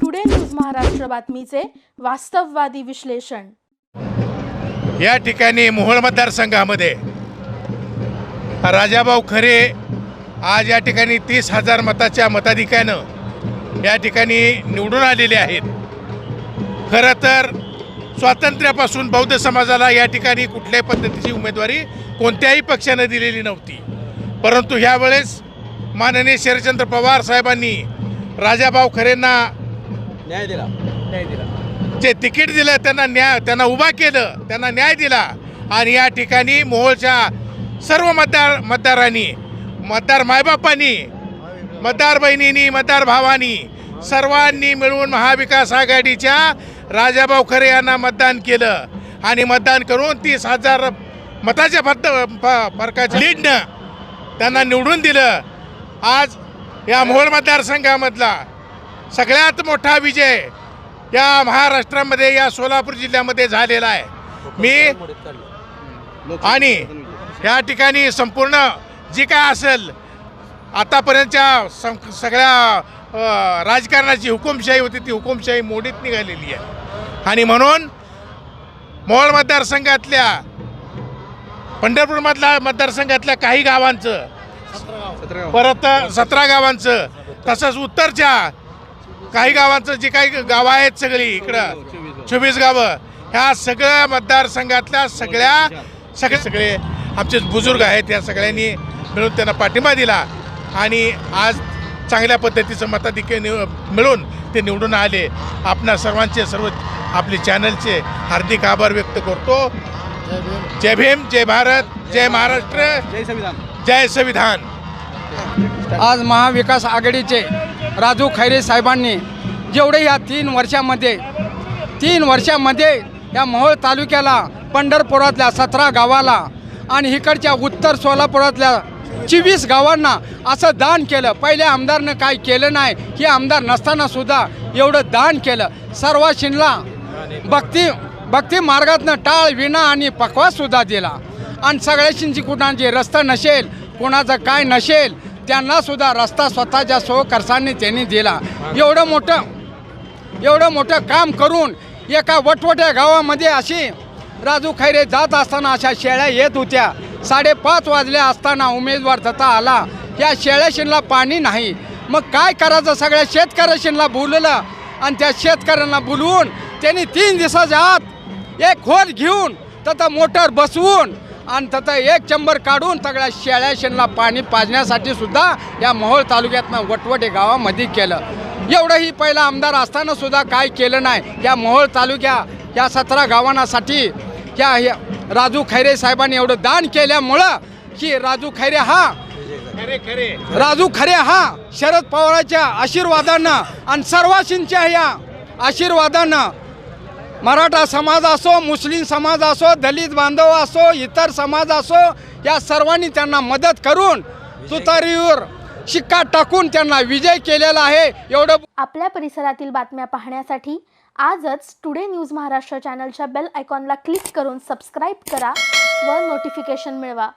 Today news Maharashtra बातमीचे वास्तववादी विश्लेषण या ठिकाणी मोहोळ मतदारसंघामध्ये राजाभाऊ खरे आज या ठिकाणी तीस हजार मताच्या मताधिक्यानं या ठिकाणी निवडून आलेले आहेत. खरं तर स्वातंत्र्यापासून बौद्ध समाजाला या ठिकाणी कुठल्याही पद्धतीची उमेदवारी कोणत्याही पक्षानं दिलेली नव्हती. परंतु ह्यावेळेस माननीय शरदचंद्र पवार साहेबांनी राजाभाऊ खरेंना न्याय दिला. न्याय दिला. जे तिकीट दिलं त्यांना न्याय त्यांना उभा केलं त्यांना न्याय दिला. आणि या ठिकाणी मोहोळच्या सर्व मतदार मतदारांनी मतदार मायबापांनी मतदार बहिणींनी मतदार भावानी सर्वांनी मिळून महाविकास आघाडीच्या राजाभाऊ खरे यांना मतदान केलं. आणि मतदान करून तीस हजार मताच्या फक्त फरकाच्या लीडनं त्यांना निवडून दिलं. आज या मोहोळ मतदारसंघामधला सगळ्यात मोठा विजय या महाराष्ट्रामध्ये या सोलापूर जिल्ह्यामध्ये झालेला आहे. मी आणि या ठिकाणी संपूर्ण जी काय असेल आतापर्यंतच्या सं सगळ्या राजकारणाची हुकुमशाही होती ती हुकुमशाही मोडीत निघालेली आहे. आणि म्हणून मोहोळ मतदारसंघातल्या पंढरपूरमधल्या मतदारसंघातल्या काही गावांचं परत सतरा गावांचं तसंच उत्तरच्या काही गावांचं जे काही गावं आहेत सगळी इकडं चोवीस गावं ह्या सगळ्या मतदारसंघातल्या सगळ्या सगळे सगळे आमचे बुजुर्ग आहेत या सगळ्यांनी मिळून त्यांना पाठिंबा दिला. आणि आज चांगल्या पद्धतीचं मताधिक्य निव मिळून ते निवडून आले. आपणा सर्वांचे सर्व आपले चॅनलचे हार्दिक आभार व्यक्त करतो. जय भीम. जय भारत जय महाराष्ट्र जय संविधान. जय संविधान. आज महाविकास आघाडीचे राजू खैरे साहेबांनी जेवढे या तीन वर्षामध्ये तीन वर्षामध्ये या मोहोळ तालुक्याला पंढरपुरातल्या सतरा गावाला आणि इकडच्या उत्तर सोलापुरातल्या चोवीस गावांना असं दान केलं. पहिल्या आमदारनं काय केलं नाही. हे आमदार नसतानासुद्धा एवढं दान केलं. सर्वाशींना भक्ती भक्ती मार्गातनं टाळ विणा आणि पकवासुद्धा दिला. आणि सगळ्याशींची कुणाची रस्ता नसेल कोणाचं काय नसेल त्यांनासुद्धा रस्ता स्वतःच्या सो खर्चाने त्यांनी दिला. एवढं मोठं एवढं मोठं काम करून एका वटवट्या गावामध्ये अशी राजू खैरे जात असताना अशा शेळ्या येत होत्या. साडेपाच वाजले असताना उमेदवार तथा आला. या शेळ्याशिनला पाणी नाही. मग काय करायचं? सगळ्या शेतकऱ्याशिनला बोललं आणि त्या शेतकऱ्यांना बोलवून त्यांनी तीन दिवसाच्या आत एक खोल घेऊन तथा मोटर बसवून आणि तथा एक चंबर काढून सगळ्या शेळ्याशिनला पाणी पाजण्यासाठी सुद्धा या मोहोळ तालुक्यातनं वटवटे गावामध्ये केलं. एवढंही पहिला आमदार असताना सुद्धा काय केलं नाही. या मोहोळ तालुक्या या सतरा गावांसाठी या या राजू खैरे साहेबांनी एवढं दान केल्यामुळं की राजू खैरे हा खरे खरे राजू खरे हा शरद पवारांच्या आशीर्वादानं आणि सर्वाशींच्या या आशीर्वादानं मराठा समाज असो मुस्लिम समाज असो दलित बांधव असो इतर समाज असो या सर्वांनी त्यांना मदत करून तुतारीवर शिक्का टाकून त्यांना विजय केलेला आहे. एवढं आपल्या परिसरातील बातम्या पाहण्यासाठी आजच टुडे न्यूज महाराष्ट्र चॅनलच्या बेल आयकॉनला क्लिक करून सबस्क्राईब करा व नोटिफिकेशन मिळवा.